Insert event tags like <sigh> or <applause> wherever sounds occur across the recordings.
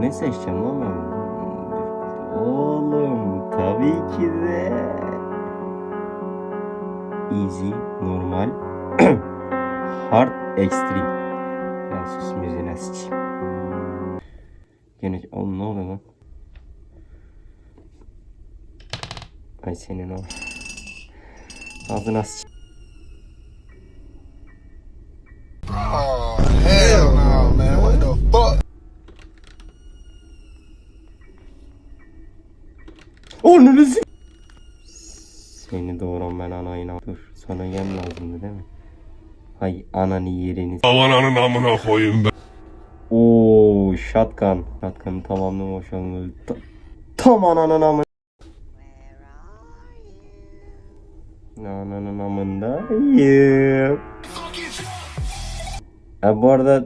Ne seçeceğim lan? Oğlum tabii ki de easy, normal, <clears throat> hard, extreme. Sus müziğine sıçayım. Gene oğlum ne oluyor lan? Ay senin o. Ağzına sıçayım. Anayına. Dur sana yem lazımdı değil mi? Hay ananı yerini. Amananın amına koyayım ben. Oo shotgun. Shotgun'ın tamamını boşalmadı. Ta- tam ananın amı. Ananın amındayım. Ha bu arada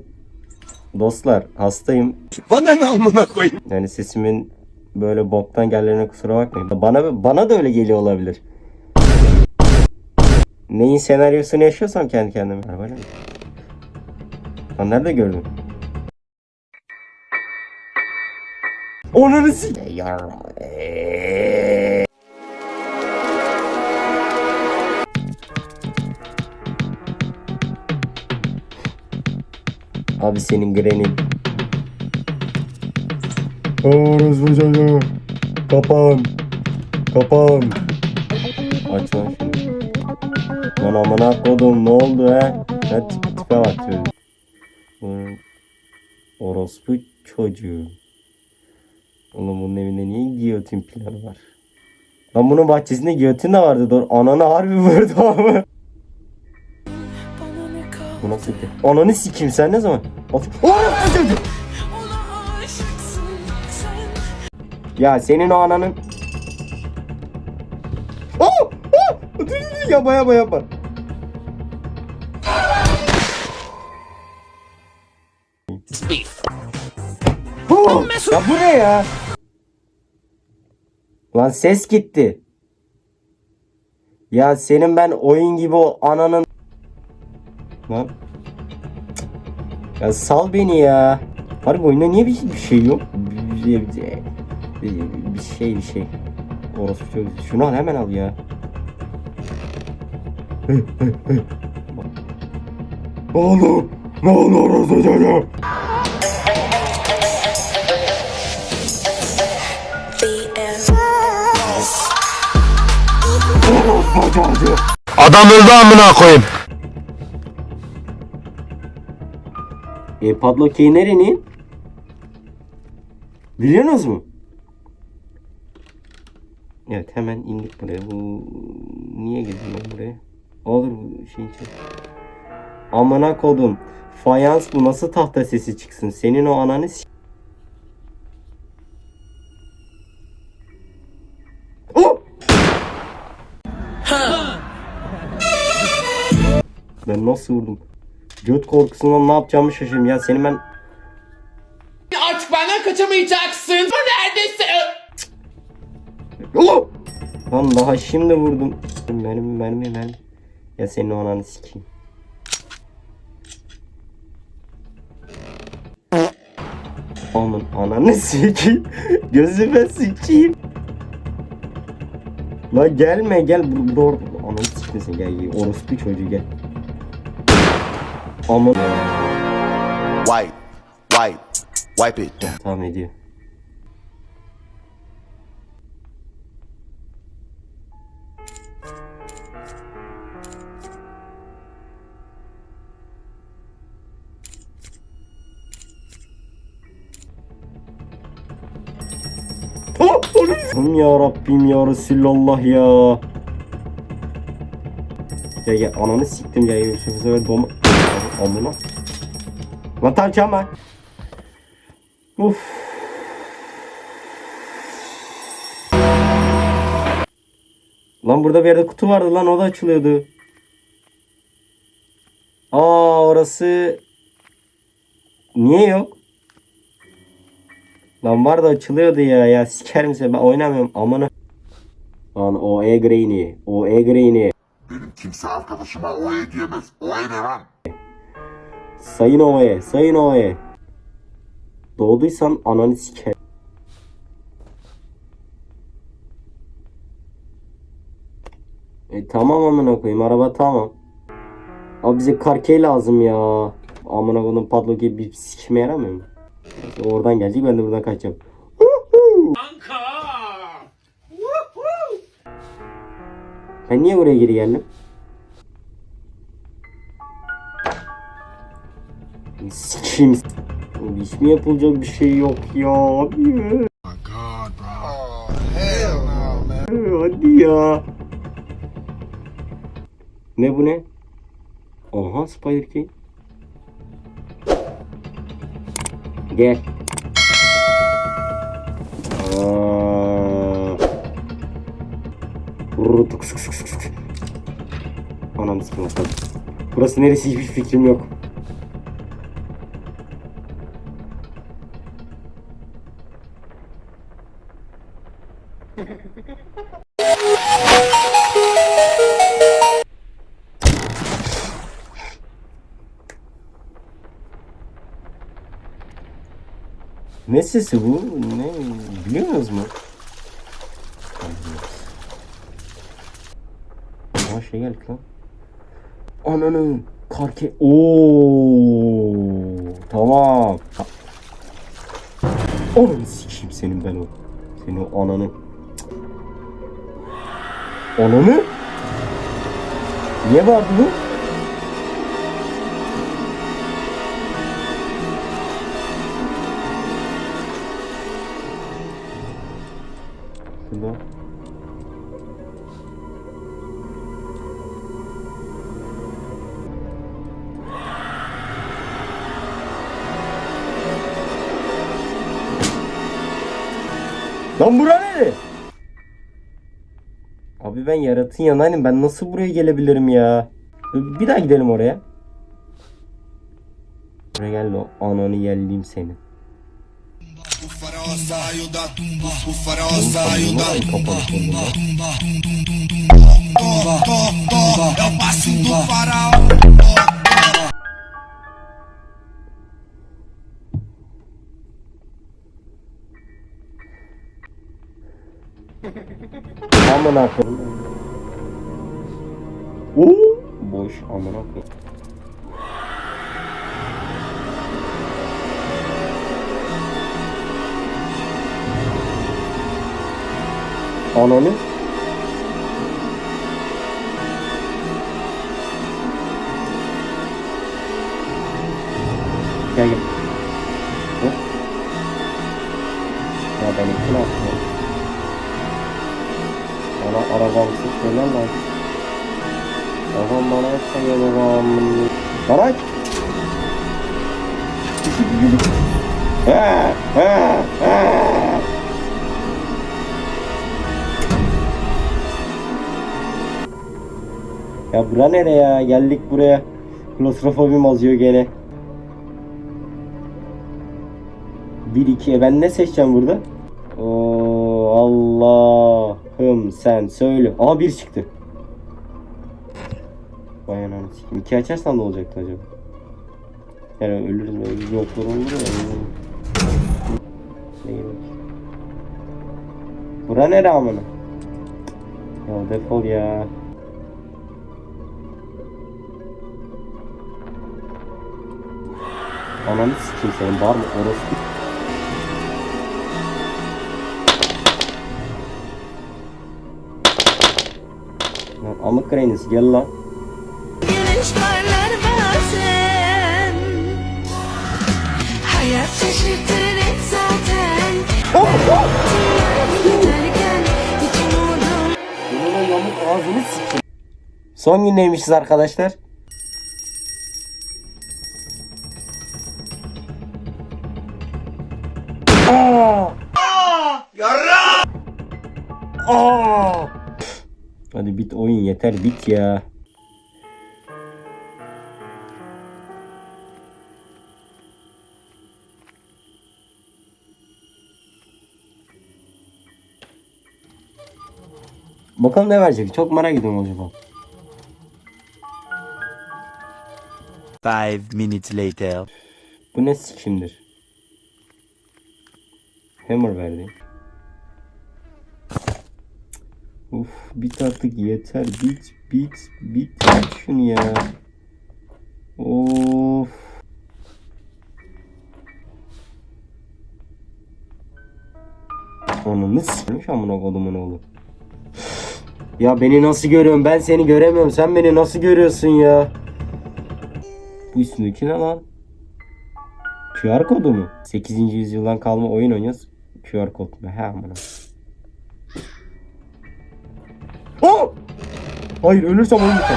dostlar hastayım. Bana ne amına koyayım? Yani sesimin böyle boktan gellerine kusura bakmayın. Bana bana da öyle geliyor olabilir. Neyin senaryosunu yaşıyorsam kendi kendime. Arabayla mı? Lan nerede gördün? Onları s- Ya. eee. Abi senin grenin. Orospu çocuğu. Kapan. Kapan. Aç lan. Lan amına kodum ne oldu he? Ne tip tipe bak çocuk. Orospu çocuğu. Oğlum bunun evinde niye giyotin planı var? Lan bunun bahçesinde giyotin de vardı doğru. Ananı harbi vurdu abi. Bu nasıl ki? Ananı sikeyim sen ne zaman? At-. Ya senin o ananın... Oh! Oh! Dur dur yapma yapma. Oh! Ya bu ne ya? Lan ses gitti. Ya senin ben oyun gibi o ananın... Lan. Ya sal beni ya. Harbi oyunda niye bir, bir şey yok? Bir, bir, bir, bir şey bir şey. Orası çok... Şunu al hemen al ya. Oğlum! Ne olur orası çocuğum? Adam öldü amına koyayım. E Pablo Key nerenin? Biliyorsunuz mu? Evet hemen indik buraya. Bu niye girdim ben buraya? Olur bu şey için. Amına kodum. Fayans bu nasıl tahta sesi çıksın? Senin o ananı s- Ben nasıl vurdum? Göt korkusundan ne yapacağımı şaşırdım ya. Senin ben Artık benden kaçamayacaksın. Neredesin? Oh! Lan daha şimdi vurdum. Mermi mermi mermi. Ya senin o ananı sikeyim. Aman ananı sikeyim. <laughs> Gözüme sikeyim. La gelme gel bur bur ananı gel gel orospu çocuğu gel. Aman Wipe, wipe, wipe it down. tamam ediyor. Allah'ım ya Rabbim ya Resulallah ya. Gel gel ananı siktim gel şu sefer doma... Amına. Lan tam çama. Uf. Lan burada bir yerde kutu vardı lan o da açılıyordu. Aa orası niye yok? Lan var da açılıyordu ya ya sikerim seni ben oynamıyorum amına. Lan o e greyni o e greyni Benim kimse arkadaşıma oya diyemez. Oya ne lan? Sayın oe sayın oe. Doğduysan ananı siker. E tamam amına koyayım araba tamam. Abi bize karkey lazım ya. Amına koyduğum padlock gibi bir sikime yaramıyor mu? İşte oradan gelecek ben de buradan kaçacağım. Kanka. Ben niye buraya geri geldim? Sikeyim. Hiç mi yapılacak bir şey yok ya abi? Oh, hell no, man. Hadi ya. Ne bu ne? Oha Spider King. Gel. Aa. Vurur, tık sık sık sık sık. Ananı sikim atladım. Burası neresi hiçbir fikrim yok. Ne sesi bu? Ne? Biliyor musunuz mu? Aa şey geldi lan. Ananı karke. Oo tamam. Ananı sikeyim senin ben o. Senin o ananı. Ananı? Niye bağırdı bu? Lan bura nere? Abi ben yaratın yanayım. Ben nasıl buraya gelebilirim ya? Bir daha gidelim oraya. Buraya gel o ananı yelleyeyim seni. Amına koyayım. Boş amına koyayım. Ananı. Gel gel. Bana arabamsız şeyler lazım. Babam bana açsa ya babam. Bana aç. Ha, ha. Ya bura nere ya? Geldik buraya. Klostrofobim azıyor gene. 1 2 ben ne seçeceğim burada? Oo Allah'ım sen söyle. Aa bir çıktı. Vay ananı sikeyim. İki açarsam ne olacaktı acaba? Yani ölürüz böyle yoklar olur ya. Bak. Bura nere amına? Ya defol ya. Ananı sikeyim senin var mı orospu? Amık reynisi gel lan. Güneş parlar bazen Hayat şaşırtır hep zaten Giderken hiç umudum Bunun o yamuk ağzını sikeyim. Son güneymişiz arkadaşlar. Aa! Aa! Hadi bit oyun yeter bit ya. Bakalım ne verecek? Çok merak ediyorum acaba. Five minutes later. Bu ne sikimdir? Hammer verdi. Uf bit artık yeter. Bit bit bit. Bit şunu ya. Of. Nasıl s**miş amına kodumun oğlu. Ya beni nasıl görüyorsun? Ben seni göremiyorum. Sen beni nasıl görüyorsun ya? Bu üstündeki ne lan? QR kodu mu? 8. yüzyıldan kalma oyun oynuyoruz. QR kod mu? He amına. Hayır ölürsem oyun biter.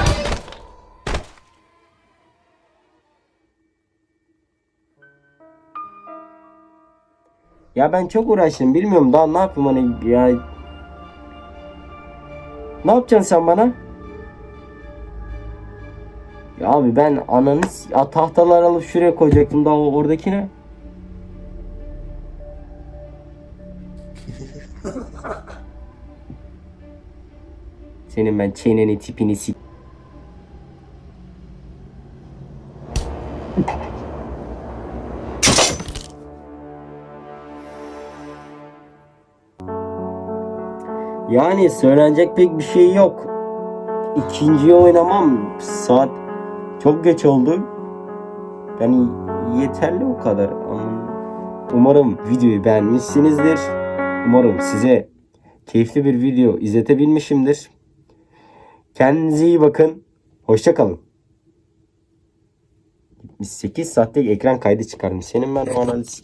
Ya ben çok uğraştım bilmiyorum daha ne yapayım hani ya. Ne yapacaksın sen bana? Ya abi ben ananı ya tahtalar alıp şuraya koyacaktım daha oradaki ne? <laughs> Senin ben çeneni tipini s- Yani söylenecek pek bir şey yok. İkinciyi oynamam. Saat çok geç oldu. Yani yeterli o kadar. Umarım videoyu beğenmişsinizdir. Umarım size keyifli bir video izletebilmişimdir. Kendinize iyi bakın. Hoşça kalın. 8 saatlik ekran kaydı çıkarmış. Senin ben o analiz